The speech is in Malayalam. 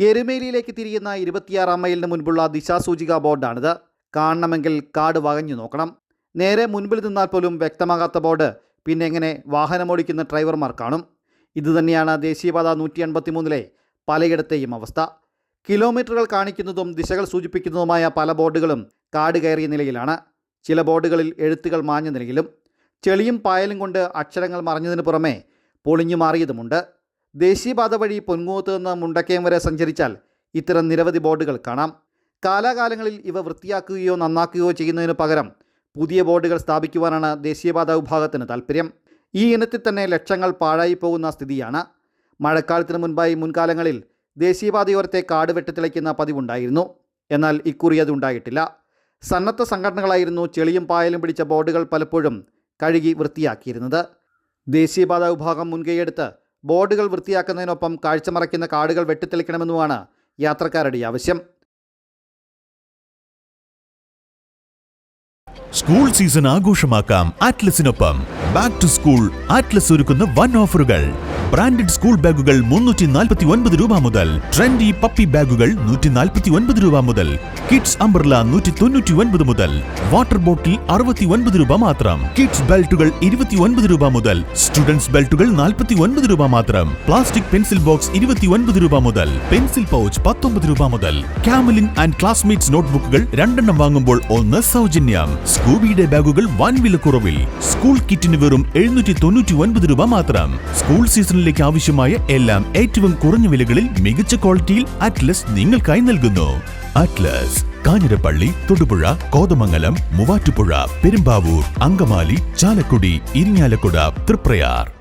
എരുമേലിയിലേക്ക് തിരിയുന്ന ഇരുപത്തിയാറാം മൈലിന് മുൻപുള്ള ദിശാസൂചിക ബോർഡാണിത്. കാണണമെങ്കിൽ കാട് വകഞ്ഞു നോക്കണം. നേരെ മുൻപിൽ നിന്നാൽ പോലും വ്യക്തമാകാത്ത ബോർഡ്. പിന്നെ എങ്ങനെ വാഹനമോടിക്കുന്ന ഡ്രൈവർമാർ കാണും. ഇതുതന്നെയാണ് ദേശീയപാത നൂറ്റി എൺപത്തി മൂന്നിലെ പലയിടത്തെയും അവസ്ഥ. കിലോമീറ്ററുകൾ കാണിക്കുന്നതും ദിശകൾ സൂചിപ്പിക്കുന്നതുമായ പല ബോർഡുകളും കാട് കയറിയ നിലയിലാണ്. ചില ബോർഡുകളിൽ എഴുത്തുകൾ മാഞ്ഞ നിലയിലും. ചെളിയും പായലും കൊണ്ട് അക്ഷരങ്ങൾ മറഞ്ഞതിന് പുറമെ പൊളിഞ്ഞു മാറിയതുമുണ്ട്. ദേശീയപാത വഴി പൊൻകുന്നത്ത് നിന്ന് മുണ്ടക്കയം വരെ സഞ്ചരിച്ചാൽ ഇത്തരം നിരവധി ബോർഡുകൾ കാണാം. കാലാകാലങ്ങളിൽ ഇവ വൃത്തിയാക്കുകയോ നന്നാക്കുകയോ ചെയ്യുന്നതിന് പകരം പുതിയ ബോർഡുകൾ സ്ഥാപിക്കുവാനാണ് ദേശീയപാത വിഭാഗത്തിന് താൽപ്പര്യം ഈ ഇനത്തിൽ തന്നെ ലക്ഷങ്ങൾ പാഴായി പോകുന്ന സ്ഥിതിയാണ്. മഴക്കാലത്തിന് മുൻപായി മുൻകാലങ്ങളിൽ ദേശീയപാതയോരത്തെ കാട് വെട്ടിത്തിളയ്ക്കുന്ന പതിവുണ്ടായിരുന്നു. എന്നാൽ ഇക്കുറി അതുണ്ടായിട്ടില്ല സന്നദ്ധ സംഘടനകളായിരുന്നു ചെളിയും പായലും പിടിച്ച ബോർഡുകൾ പലപ്പോഴും കഴുകി വൃത്തിയാക്കിയിരുന്നത്. ദേശീയപാത വിഭാഗം മുൻകൈയെടുത്ത് ബോർഡുകൾ വൃത്തിയാക്കുന്നതിനൊപ്പം കാഴ്ചമറയ്ക്കുന്ന കാടുകൾ വെട്ടിത്തെളിക്കണമെന്നുമാണ് യാത്രക്കാരുടെ ആവശ്യം. സ്കൂൾ സീസൺ ആഘോഷമാക്കാം ആറ്റ്ലസിനൊപ്പം ബാക്ക് ടു സ്കൂൾ ആറ്റ്ലസ് ഒരുക്കുന്ന വൺ ഓഫറുകൾ ബ്രാൻഡഡ് സ്കൂൾ ബാഗുകൾ മുന്നൂറ്റി നാൽപ്പത്തി ഒൻപത് രൂപ മുതൽ. ട്രെൻഡി പപ്പി ബാഗുകൾ നൂറ്റി നാൽപ്പത്തി ഒൻപത് രൂപ മുതൽ. കിഡ്സ് അംബ്രല നൂറ്റി തൊണ്ണൂറ്റി ഒൻപത് മുതൽ. വാട്ടർ ബോട്ടിൽ അറുപത്തി ഒൻപത് രൂപ മാത്രം. കിഡ്സ് ബെൽറ്റുകൾ ഇരുപത്തി ഒൻപത് രൂപ മുതൽ. സ്റ്റുഡൻസ് ബെൽറ്റുകൾ നാൽപ്പത്തി ഒൻപത് രൂപ മാത്രം. പ്ലാസ്റ്റിക് പെൻസിൽ ബോക്സ് ഇരുപത്തി ഒൻപത് രൂപ മുതൽ. പെൻസിൽ പൗച്ച് പത്തൊമ്പത് രൂപ മുതൽ. കാമലിൻ ആൻഡ് ക്ലാസ്മേറ്റ്സ് നോട്ട്ബുക്കുകൾ രണ്ടെണ്ണം വാങ്ങുമ്പോൾ ഒന്ന് സൗജന്യം. സ്കൂബിയുടെ ബാഗുകൾ വൻ വിലക്കുറവിൽ. സ്കൂൾ കിറ്റിന് വെറും എഴുന്നൂറ്റി തൊണ്ണൂറ്റി ഒൻപത് രൂപ മാത്രം. സ്കൂൾ സീസണിലേക്ക് ആവശ്യമായ എല്ലാം ഏറ്റവും കുറഞ്ഞ വിലകളിൽ മികച്ച ക്വാളിറ്റിയിൽ അറ്റ്ലസ് നിങ്ങൾക്കായി നൽകുന്നു. അറ്റ്ലസ് കാഞ്ഞിരപ്പള്ളി തൊടുപുഴ കോതമംഗലം മൂവാറ്റുപുഴ പെരുമ്പാവൂർ അങ്കമാലി ചാലക്കുടി ഇരിഞ്ഞാലക്കുട തൃപ്രയാർ.